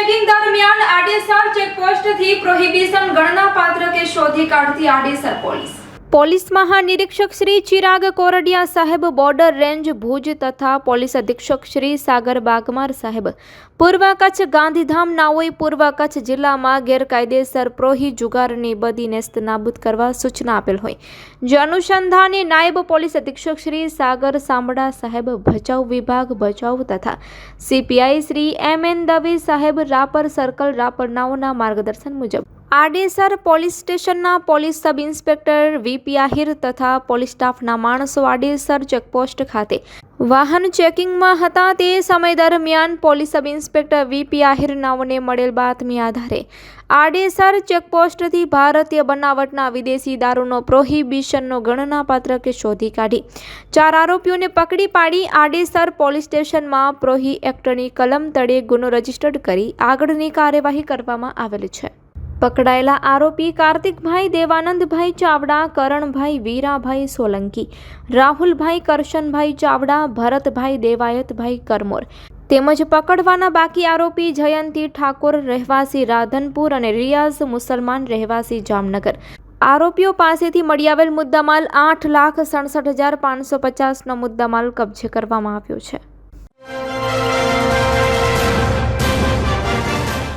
Checking દરમિયાન Adesar ચેકપોસ્ટથી prohibition ગણના પાત્ર કે શોધી કાઢતી આડેસર પોલીસ. પોલીસ મહાનિરીક્ષક શ્રી ચિરાગ કોરડિયા સાહેબ બોર્ડર રેન્જ ભુજ તથા પોલીસ અધિક્ષક શ્રી સાગર બાગમાર સાહેબ. પૂર્વ કચ્છ ગાંધીધામ નાઓઈ પૂર્વ કચ્છ જિલ્લામાં ગેરકાયદેસર પ્રોહી જુગારની બદી નેસ્ત નાબૂદ કરવા સૂચના આપેલ હોય. જે અનુસંધાને નાયબ પોલીસ અધિક્ષક શ્રી સાગર સામડા સાહેબ ભચાઉ વિભાગ ભચાઉ તથા CPI Shri M N Dave સાહેબ રાપર સર્કલ રાપર નાઓના માર્ગદર્શન મુજબ. આડેસર પોલીસ સ્ટેશનના police sub inspector VP Ahir તથા પોલીસ સ્ટાફના માણસો આડેસર ચેકપોસ્ટ ખાતે વાહન ચેકિંગમાં હતા. તે સમય દરમિયાન police sub inspector VP Ahir નાઓને મળેલ બાતમી આધારે આડેસર ચેકપોસ્ટથી ભારતીય બનાવટના વિદેશી દારૂનો પ્રોહિબિશનનો ગણનાપાત્ર કે શોધી કાઢી. ચાર આરોપીઓને પકડી પાડી આડેસર પોલીસ સ્ટેશનમાં પ્રોહી એક્ટની કલમ તળે ગુનો રજીસ્ટર્ડ કરી આગળની કાર્યવાહી કરવામાં આવેલ છે. પકડાયેલા આરોપી કાર્તિકભાઈ દેવાનંદભાઈ ચાવડા, કરણભાઈ વીરાભાઈ સોલંકી, રાહુલભાઈ કરશનભાઈ ચાવડા, ભરતભાઈ દેવાયતભાઈ કરમોર તેમજ પકડવાના બાકી આરોપી જયંતી ઠાકોર, રહેવાસી રાધનપુર અને રિયાઝ મુસલમાન રહેવાસી જામનગર. આરોપીઓ પાસેથી મળી આવેલ મુદ્દામાલ આઠ લાખ સડસઠ હજાર પાંચસો પચાસનો મુદ્દામાલ કબજે કરવામાં આવ્યો છે.